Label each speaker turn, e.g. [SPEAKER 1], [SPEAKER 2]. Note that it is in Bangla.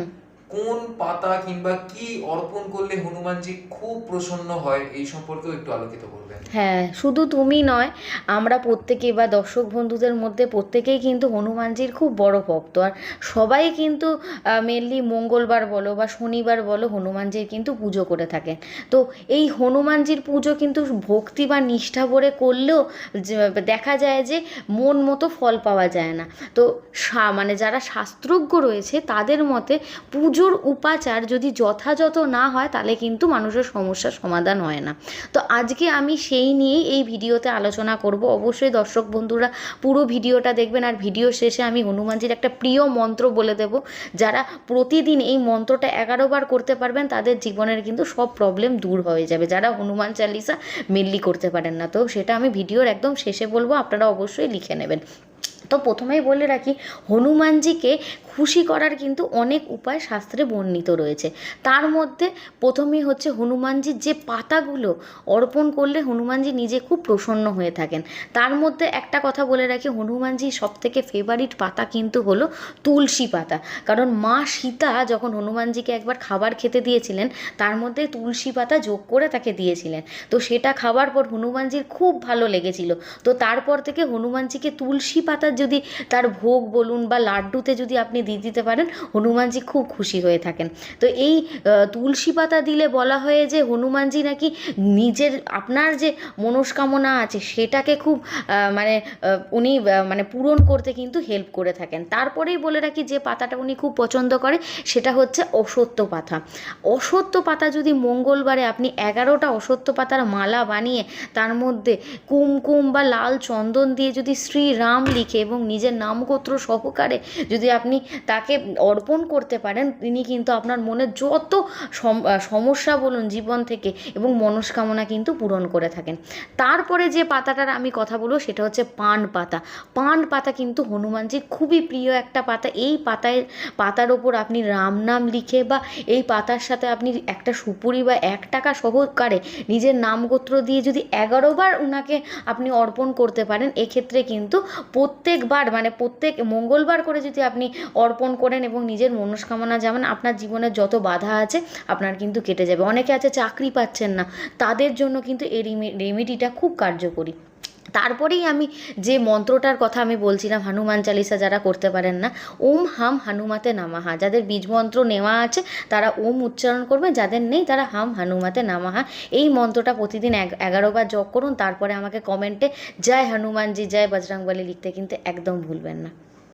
[SPEAKER 1] Mm-hmm. কোন পাতা কিংবা কি অর্পণ করলে হনুমানজি খুব প্রসন্ন হয়, এই সম্পর্কেও একটু আলোকিত করবেন।
[SPEAKER 2] হ্যাঁ শুধু তুমি নয়, আমরা প্রত্যেকেই বা দর্শক বন্ধুদের মধ্যে প্রত্যেকেই কিন্তু হনুমানজির খুব বড় ভক্ত। আর সবাই কিন্তু মেনলি মঙ্গলবার বলো বা শনিবার বলো হনুমানজির কিন্তু পুজো করে থাকেন। তো এই হনুমানজির পুজো কিন্তু ভক্তি বা নিষ্ঠা ভরে করলেও দেখা যায় যে মন মতো ফল পাওয়া যায় না। তো মানে যারা শাস্ত্রজ্ঞ রয়েছে, তাদের মতে পুজোর উপাচার যদি যথাযথ না হয়, তাহলে কিন্তু মানুষের সমস্যার সমাধান হয় না। তো আজকে আমি সেই নিয়েই এই ভিডিওতে আলোচনা করব। অবশ্যই দর্শক বন্ধুরা পুরো ভিডিওটা দেখবেন আর ভিডিও শেষে আমি হনুমানজির একটা প্রিয় মন্ত্র বলে দেব। যারা প্রতিদিন এই মন্ত্রটা এগারো বার করতে পারবেন, তাদের জীবনের কিন্তু সব প্রবলেম দূর হয়ে যাবে। যারা হনুমান চালিসা মেনলি করতে পারেন না। তো সেটা আমি ভিডিওর একদম শেষে বলব, আপনারা অবশ্যই লিখে নেবেন। তো প্রথমেই বলে রাখি, হনুমানজিকে খুশি করার কিন্তু অনেক উপায় শাস্ত্রে বর্ণিত রয়েছে। তার মধ্যে প্রথমেই হচ্ছে হনুমানজির যে পাতাগুলো অর্পণ করলে হনুমানজি নিজে খুব প্রসন্ন হয়ে থাকেন। তার মধ্যে একটা কথা বলে রাখি, হনুমানজির সব থেকে ফেভারিট পাতা কিন্তু হলো তুলসী পাতা। কারণ মা সীতা যখন হনুমানজিকে একবার খাবার খেতে দিয়েছিলেন, তার মধ্যে তুলসী পাতা যোগ করে তাকে দিয়েছিলেন। তো সেটা খাবার পর হনুমানজির খুব ভালো লেগেছিল। তো তারপর থেকে হনুমানজিকে তুলসী পাতার যদি তার ভোগ বলুন বা লাড্ডুতে যদি আপনি দিয়ে দিতে পারেন, হনুমানজি খুব খুশি হয়ে থাকেন। তো এই তুলসী পাতা দিলে বলা হয় যে হনুমানজি নাকি নিজের, আপনার যে মনস্কামনা আছে সেটাকে খুব মানে উনি মানে পূরণ করতে কিন্তু হেল্প করে থাকেন। তারপরেই বলে রাখি যে পাতাটা উনি খুব পছন্দ করে, সেটা হচ্ছে অসত্য পাতা। অসত্য পাতা যদি মঙ্গলবারে আপনি এগারোটা অসত্য পাতার মালা বানিয়ে তার মধ্যে কুমকুম বা লাল চন্দন দিয়ে যদি শ্রীরাম লিখে এবং নিজের নামগোত্র সহকারে যদি আপনি তাকে অর্পণ করতে পারেন, তিনি কিন্তু আপনার মনে যত সম- সমস্যা বলুন জীবন থেকে এবং মনস্কামনা কিন্তু পূরণ করে থাকেন। তারপরে যে পাতাটার আমি কথা বলব সেটা হচ্ছে পান পাতা। পান পাতা কিন্তু হনুমানজির খুবই প্রিয় একটা পাতা। এই পাতায়, পাতার ওপর আপনি রাম নাম লিখে বা এই পাতার সাথে আপনি একটা সুপুরি বা এক টাকা সহকারে নিজের নাম গোত্র দিয়ে যদি এগারোবার ওনাকে আপনি অর্পণ করতে পারেন, এক্ষেত্রে কিন্তু প্রত্যেকবার মানে প্রত্যেক মঙ্গলবার করে যদি আপনি অর্পণ করেন এবং নিজের মনস্কামনা যেমন আপনার জীবনে যত বাধা আছে, আপনার কিন্তু কেটে যাবে। অনেকে আছে চাকরি পাচ্ছেন না, তাদের জন্য কিন্তু এই রেমে- রেমেডিটা খুব কার্যকরী। তারপরেই আমি যে মন্ত্রটার কথা আমি বলছিলাম, হনুমান চালিসা যারা করতে পারেন না, ওম হাম হানুমাতে নামাহা যাদের বীজ মন্ত্র নেওয়া আছে, তারা ওম উচ্চারণ করবে, যাদের নেই, তারা হাম হানুমাতে নামাহা। এই মন্ত্রটা প্রতিদিন এগারোবার এগারো বার জপ করুন, তারপরে আমাকে কমেন্টে, জয় হনুমানজি, জয় বজরংবলী লিখতে কিন্তু একদম ভুলবেন না।